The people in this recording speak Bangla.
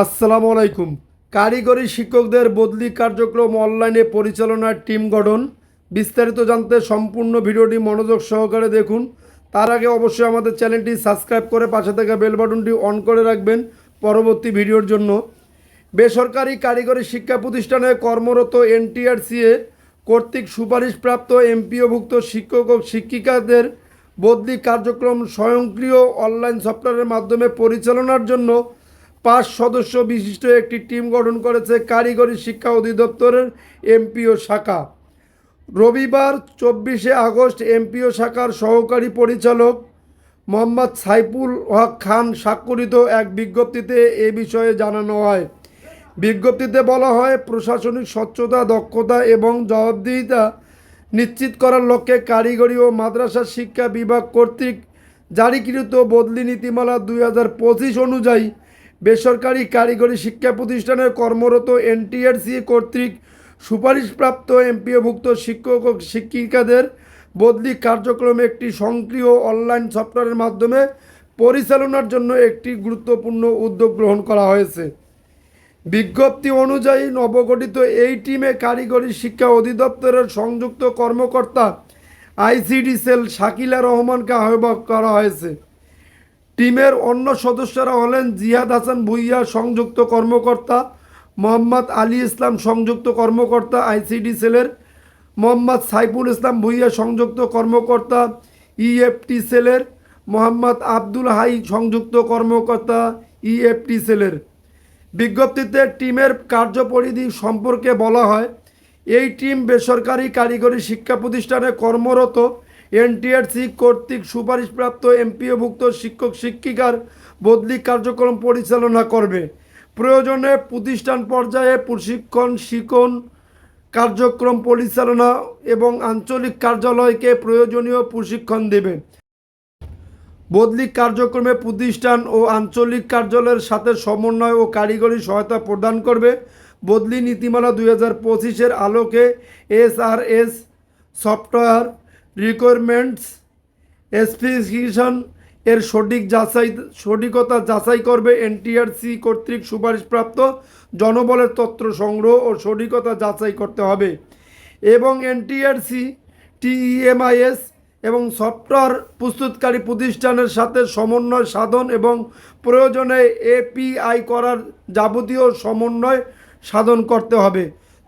আসসালামু আলাইকুম। কারিগরি শিক্ষকদের বদলি কার্যক্রম অনলাইনে পরিচালনার টিম গঠন। বিস্তারিত জানতে সম্পূর্ণ ভিডিওটি মনোযোগ সহকারে দেখুন। তার আগে অবশ্যই আমাদের চ্যানেলটি সাবস্ক্রাইব করে পাশে থাকা বেল বাটনটি অন করে রাখবেন পরবর্তী ভিডিওর জন্য। বেসরকারি কারিগরি শিক্ষা প্রতিষ্ঠানে কর্মরত এনটিআরসিএ কর্তৃক সুপারিশপ্রাপ্ত এমপিওভুক্ত শিক্ষক ও শিক্ষিকাদের বদলি কার্যক্রম স্বয়ংক্রিয় অনলাইন সফটওয়্যারের মাধ্যমে পরিচালনার জন্য পাঁচ সদস্য বিশিষ্ট একটি টিম গঠন করেছে কারিগরি শিক্ষা অধিদপ্তরের এমপিও শাখা। রবিবার চব্বিশে আগস্ট এমপিও শাখার সহকারী পরিচালক মোহাম্মদ সাইফুল হক খান স্বাক্ষরিত এক বিজ্ঞপ্তিতে এ বিষয়ে জানানো হয়। বিজ্ঞপ্তিতে বলা হয়, প্রশাসনিক স্বচ্ছতা, দক্ষতা এবং জবাবদিহিতা নিশ্চিত করার লক্ষ্যে কারিগরি ও মাদ্রাসা শিক্ষা বিভাগ কর্তৃক জারিকৃত বদলি নীতিমালা দুই হাজার পঁচিশ অনুযায়ী বেসরকারি কারিগরি শিক্ষা প্রতিষ্ঠানের কর্মরত এনটিআরসি কর্তৃক সুপারিশপ্রাপ্ত এমপিওভুক্ত শিক্ষক ও শিক্ষিকাদের বদলি কার্যক্রম একটি সক্রিয় অনলাইন সফটওয়্যারের মাধ্যমে পরিচালনার জন্য একটি গুরুত্বপূর্ণ উদ্যোগ গ্রহণ করা হয়েছে। বিজ্ঞপ্তি অনুযায়ী নবগঠিত এই টিমে কারিগরি শিক্ষা অধিদপ্তরের সংযুক্ত কর্মকর্তা আইসিডি সেল শাকিলা রহমানকে আহ্বান করা হয়েছে। টিমের অন্য সদস্যরা হলেন জিহাদ হাসান ভুইয়া, সংযুক্ত কর্মকর্তা মোহাম্মদ আলী ইসলাম, সংযুক্ত কর্মকর্তা আইসিডি সেলের মোহাম্মদ সাইফুল ইসলাম ভুইয়া, সংযুক্ত কর্মকর্তা ইএফটি সেলের মোহাম্মদ আব্দুল হাই, সংযুক্ত কর্মকর্তা ইএফটি সেলের। বিজ্ঞপ্তিতে টিমের কার্যপরিধি সম্পর্কে বলা হয়, এই টিম বেসরকারি কারিগরি শিক্ষা প্রতিষ্ঠানে কর্মরত এনটিআরসি কর্তৃক সুপারিশপ্রাপ্ত এমপিওভুক্ত শিক্ষক শিক্ষিকার বদলি কার্যক্রম পরিচালনা করবে। প্রয়োজনে প্রতিষ্ঠান পর্যায়ে প্রশিক্ষণ শিক্ষণ কার্যক্রম পরিচালনা এবং আঞ্চলিক কার্যালয়কে প্রয়োজনীয় প্রশিক্ষণ দেবে। বদলি কার্যক্রমে প্রতিষ্ঠান ও আঞ্চলিক কার্যালয়ের সাথে সমন্বয় ও কারিগরি সহায়তা প্রদান করবে। বদলি নীতিমালা দুই হাজার পঁচিশের আলোকে এসআরএস সফটওয়্যার রিকোয়ারমেন্টস স্পেসিফিকেশন এর সঠিক যাচাই, সঠিকতা যাচাই করবে এনটিআরসি কর্তৃক সুপারিশপ্রাপ্ত জনবলের তথ্য সংগ্রহ ও সঠিকতা যাচাই করতে হবে। এবং এনটিআরসি, টিইএমআইএস এবং সফটওয়্যার প্রস্তুতকারী প্রতিষ্ঠানের সাথে সমন্বয় সাধন এবং প্রয়োজনে এপিআই করার যাবতীয় সমন্বয় সাধন করতে হবে।